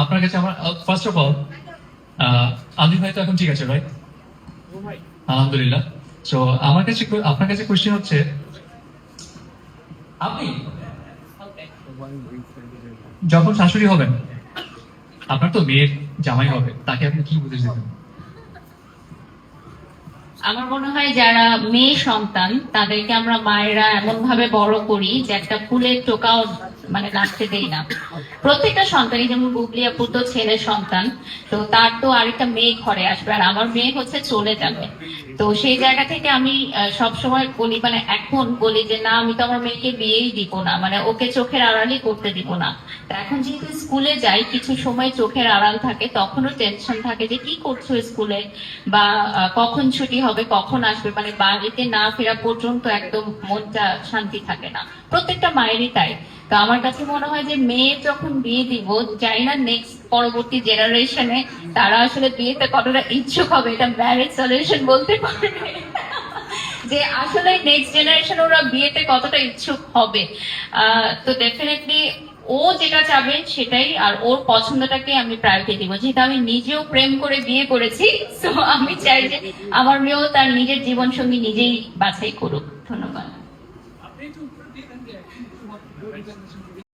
আপনার কাছে আমার ফার্স্ট অফ অল আমি হয়তো এখন ঠিক আছে ভাই আলহামদুলিল্লাহ। তো আমার কাছে আপনার কাছে হচ্ছে, আপনি যখন শাশুড়ি হবেন, আপনার তো মেয়ের জামাই হবে, তাকে আপনি কি উপদেশ দেবেন? আমার মনে হয় যারা মেয়ে সন্তান, তাদেরকে আমরা মায়েরা এমন ভাবে বড় করি যে একটা ফুলের টোকাও মানে নাচতে দেই না। প্রত্যেকটা সন্তানই যেমন গুগলি আপুর তো ছেলে সন্তান, তো তার তো আরেকটা মেয়ে ঘরে আসবে, আর আমার মেয়ে হচ্ছে চলে যাবে। তো সেই জায়গা থেকে আমি সব সময় বলি মানে এখন বলি যে, না, আমি তো আমার মেয়েকে বিয়েই দিব না মানে ওকে চোখের আড়ালই করতে দিব না। এখন যেহেতু স্কুলে যাই, কিছু সময় চোখের আড়াল থাকে, তখনও টেনশন থাকে যে, কি করছ স্কুলে? বা কখন ছুটি হবে? কখন আসবে? মানে বাড়িতে না ফেরা পর্যন্ত একদম মনটা শান্তি থাকে না। প্রত্যেকটা মায়েরই তাই। তো আমার কাছে মনে হয় যে মেয়ে যখন বিয়ে দিব যাই না নেক্সট পরবর্তী জেনারেশনে তারা আসলে বিয়েতে কতটা ইচ্ছুক হবে, এটা ম্যারেজ সলিউশন বলতে পারবে। যে আসলে নেক্সট জেনারেশন ওরা বিয়েতে কতটা ইচ্ছুক হবে। তো ডেফিনেটলি ও যেটা চাবে সেটাই, আর ওর পছন্দটাকে আমি প্রায়োরিটি দিব। যেহেতু আমি নিজেও প্রেম করে বিয়ে করেছি তো আমি চাই যে আমার মেয়েও তার নিজের জীবন সঙ্গী নিজেই বাছাই করুক। ধন্যবাদ। they took 300 to what the organization did.